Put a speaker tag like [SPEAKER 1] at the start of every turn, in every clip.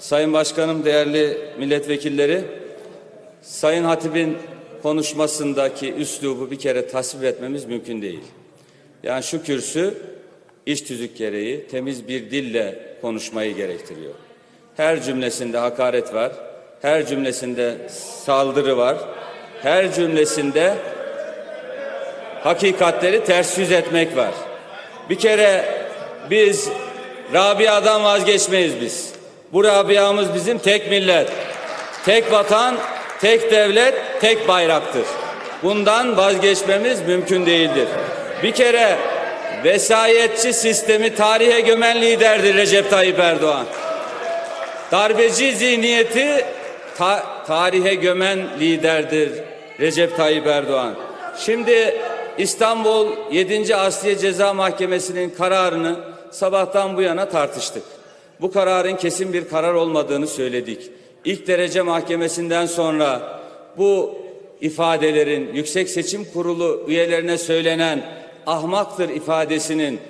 [SPEAKER 1] Sayın Başkanım, değerli milletvekilleri, Sayın Hatip'in konuşmasındaki üslubu bir kere tasvip etmemiz mümkün değil. Yani şu kürsü iş tüzük gereği temiz bir dille konuşmayı gerektiriyor. Her cümlesinde hakaret var, her cümlesinde saldırı var, her cümlesinde hakikatleri ters yüz etmek var. Bir kere biz Rabia'dan vazgeçmeyiz biz. Bu Rabia'mız bizim tek millet, tek vatan, tek devlet, tek bayraktır. Bundan vazgeçmemiz mümkün değildir. Bir kere vesayetçi sistemi tarihe gömen liderdir Recep Tayyip Erdoğan. Darbeci zihniyeti ta- tarihe gömen liderdir Recep Tayyip Erdoğan. Şimdi İstanbul 7. Asliye Ceza Mahkemesi'nin kararını sabahtan bu yana tartıştık. Bu kararın kesin bir karar olmadığını söyledik. İlk derece mahkemesinden sonra bu ifadelerin Yüksek Seçim Kurulu üyelerine söylenen ahmaktır ifadesinin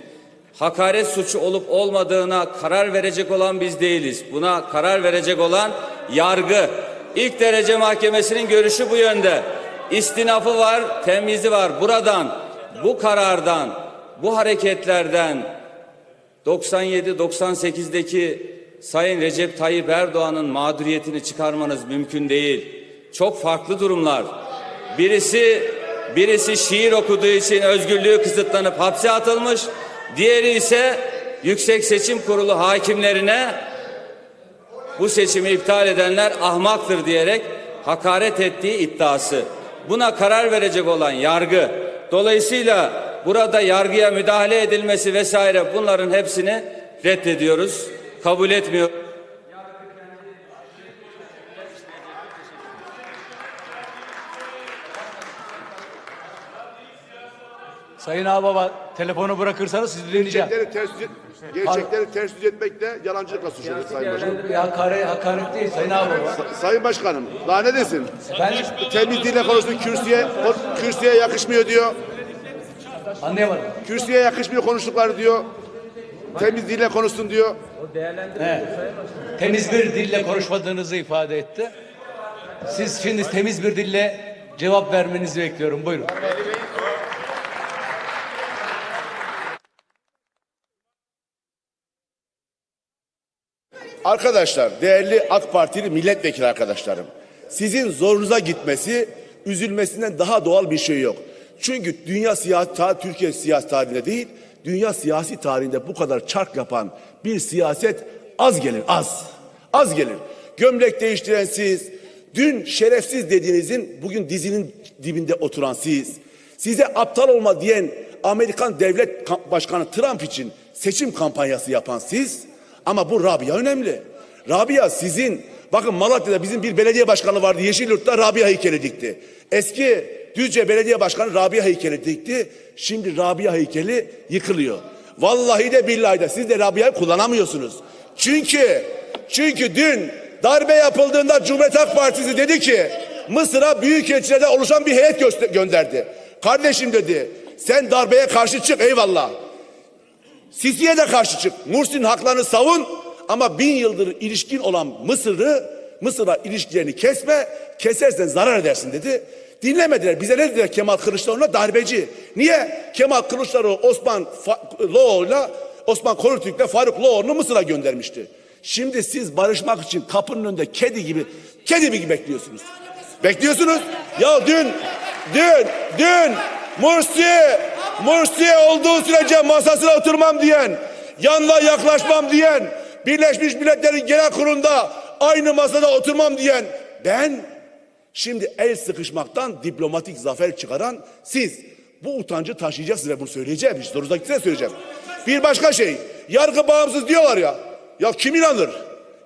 [SPEAKER 1] hakaret suçu olup olmadığına karar verecek olan biz değiliz. Buna karar verecek olan yargı. İlk derece mahkemesinin görüşü bu yönde. İstinafı var, temyizi var. Buradan, bu karardan, bu hareketlerden 97-98'deki Sayın Recep Tayyip Erdoğan'ın mağduriyetini çıkarmanız mümkün değil. Çok farklı durumlar. Birisi birisi şiir okuduğu için özgürlüğü kısıtlanıp hapse atılmış. Diğeri ise Yüksek Seçim Kurulu hakimlerine bu seçimi iptal edenler ahmaktır diyerek hakaret ettiği iddiası. Buna karar verecek olan yargı. Dolayısıyla burada yargıya müdahale edilmesi vesaire bunların hepsini reddediyoruz. Kabul etmiyor.
[SPEAKER 2] Sayın Ağbaba telefonu bırakırsanız sizi dinleyeceğim.
[SPEAKER 3] Gerçekleri ters yüz, gerçekleri ters etmekle yalancılıkla suçladı Sayın Başkanım.
[SPEAKER 2] Bir hakaret, hakaret değil Sayın Ağbaba.
[SPEAKER 3] Sayın Başkanım daha ne desin?
[SPEAKER 2] Ben
[SPEAKER 3] Temiz dille konuştu kürsüye, kürsüye yakışmıyor diyor.
[SPEAKER 2] Anlayamadım.
[SPEAKER 3] Kürsüye yakışmıyor konuştukları diyor. Temiz dille konuşsun diyor.
[SPEAKER 2] He. Temiz bir dille konuşmadığınızı ifade etti. Siz şimdi temiz bir dille cevap vermenizi bekliyorum. Buyurun.
[SPEAKER 3] Arkadaşlar, değerli AK Partili milletvekili arkadaşlarım. Sizin zorunuza gitmesi, üzülmesinden daha doğal bir şey yok. Çünkü dünya siyasi, Türkiye siyasi tarihinde değil, dünya siyasi tarihinde bu kadar çark yapan bir siyaset az gelir, az. Az gelir. Gömlek değiştiren siz, dün şerefsiz dediğinizin bugün dizinin dibinde oturan siz, size aptal olma diyen Amerikan devlet başkanı Trump için seçim kampanyası yapan siz, ama bu Rabia önemli. Rabia sizin, bakın Malatya'da bizim bir belediye başkanı vardı Yeşilyurt'ta Rabia heykeli dikti. Eski Düzce Belediye Başkanı Rabia heykeli dikti. Şimdi Rabia heykeli yıkılıyor. Vallahi de billahi de siz de Rabia'yı kullanamıyorsunuz. Çünkü, çünkü dün darbe yapıldığında Cumhuriyet Halk Partisi dedi ki Mısır'a büyükelçilerde oluşan bir heyet gönderdi. Kardeşim dedi sen darbeye karşı çık eyvallah. Sisi'ye de karşı çık. Mursi'nin haklarını savun ama bin yıldır ilişkin olan Mısır'ı Mısır'a ilişkilerini kesme. Kesersen zarar edersin dedi. Dinlemediler. Bize ne dediler Kemal Kılıçdaroğlu'na? Darbeci. Niye? Kemal Kılıçdaroğlu Osman Loğlu'yla Osman Korutürk'le Faruk Loğlu'nu Mısır'a göndermişti. Şimdi siz barışmak için kapının önünde kedi gibi kedi gibi bekliyorsunuz. Bekliyorsunuz. Ya dün dün dün Mursi Mursi olduğu sürece masasına oturmam diyen, yanına yaklaşmam diyen, Birleşmiş Milletler'in Genel Kurulu'nda aynı masada oturmam diyen ben şimdi el sıkışmaktan diplomatik zafer çıkaran siz. Bu utancı taşıyacaksınız ve bunu söyleyeceğim. Hiç sorunuzdaki size söyleyeceğim. Bir başka şey. Yargı bağımsız diyorlar ya. Ya kim inanır?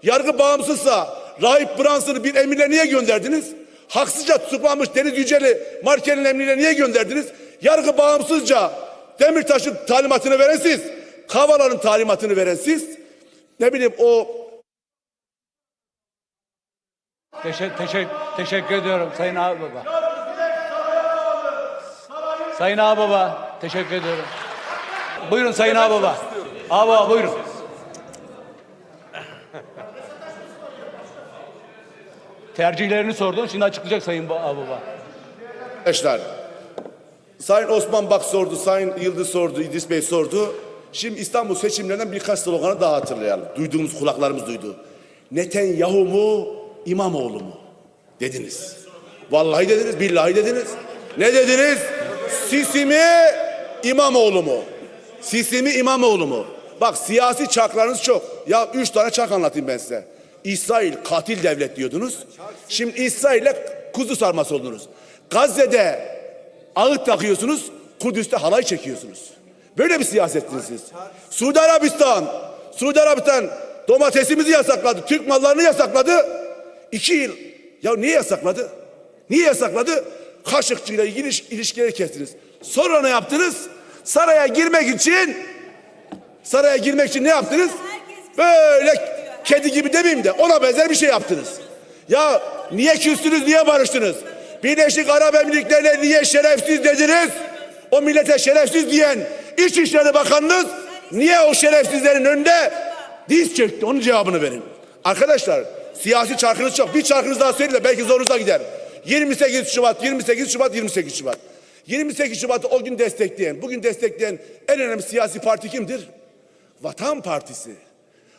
[SPEAKER 3] Yargı bağımsızsa Rahip Branson'ı bir emirle niye gönderdiniz? Haksızca tutuklanmış Deniz Yücel'i Markel'in emriyle niye gönderdiniz? Yargı bağımsızca Demirtaş'ın talimatını veren siz. Kavala'nın talimatını veren siz. Ne bileyim o
[SPEAKER 2] Teşekkür, teşekkür, teşekkür ediyorum Sayın Ağbaba. Sayın Ağbaba teşekkür ediyorum. Buyurun Sayın Ağbaba. Ağbaba buyurun. tercihlerini sordun. Şimdi açıklayacak Sayın Ba- Ağbaba.
[SPEAKER 3] Arkadaşlar, Sayın Osman Bak sordu, Sayın Yıldız sordu, İdris Bey sordu. Şimdi İstanbul seçimlerinden birkaç sloganı daha hatırlayalım. Duyduğumuz, kulaklarımız duydu. Netanyahu mu, İmamoğlu mu? Dediniz. Vallahi dediniz, billahi dediniz. Ne dediniz? Sisi mi, İmamoğlu mu? Sisi mi, İmamoğlu mu? Bak siyasi çarklarınız çok. Ya üç tane çark anlatayım ben size. İsrail katil devlet diyordunuz. Şimdi İsrail'le kuzu sarması oldunuz. Gazze'de ağıt takıyorsunuz, Kudüs'te halay çekiyorsunuz. Böyle bir siyasettiniz siz. Suudi Arabistan, Suudi Arabistan domatesimizi yasakladı, Türk mallarını yasakladı. İki yıl. Ya niye yasakladı? Niye yasakladı? Kaşıkçıyla ilgili iş- ilişkileri kestiniz. Sonra ne yaptınız? Saraya girmek için saraya girmek için ne yaptınız? Böyle kedi gibi demeyeyim de ona benzer bir şey yaptınız. Ya niye küstünüz, niye barıştınız? Birleşik Arap Emirlikleri'ne niye şerefsiz dediniz? O millete şerefsiz diyen İçişleri Bakanınız niye o şerefsizlerin önünde diz çöktü? Onun cevabını verin. Arkadaşlar siyasi çarkınız çok. Bir çarkınız daha söyleyin de belki zorunuza gider. 28 Şubat, 28 Şubat, 28 Şubat. 28 Şubat'ı o gün destekleyen, bugün destekleyen en önemli siyasi parti kimdir? Vatan Partisi.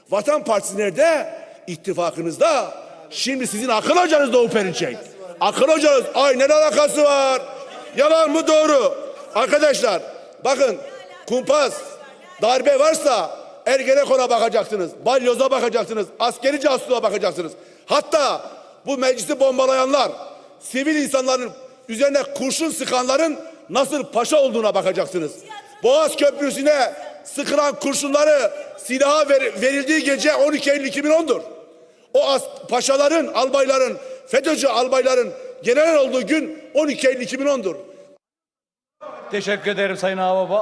[SPEAKER 3] Vatan Partisi nerede? İttifakınızda. Şimdi sizin akıl hocanız Doğu Perinçek. Akıl hocanız. Ay ne alakası var? Yalan mı doğru? Arkadaşlar bakın kumpas, darbe varsa Ergenekon'a bakacaksınız. Balyoz'a bakacaksınız. Askeri casusluğa bakacaksınız. Hatta bu meclisi bombalayanlar, sivil insanların üzerine kurşun sıkanların nasıl paşa olduğuna bakacaksınız. Boğaz Köprüsü'ne sıkılan kurşunları silaha ver- verildiği gece 12 Eylül 2010'dur. O as paşaların, albayların, FETÖ'cü albayların general olduğu gün 12 Eylül 2010'dur.
[SPEAKER 2] Teşekkür ederim Sayın Ağbaba.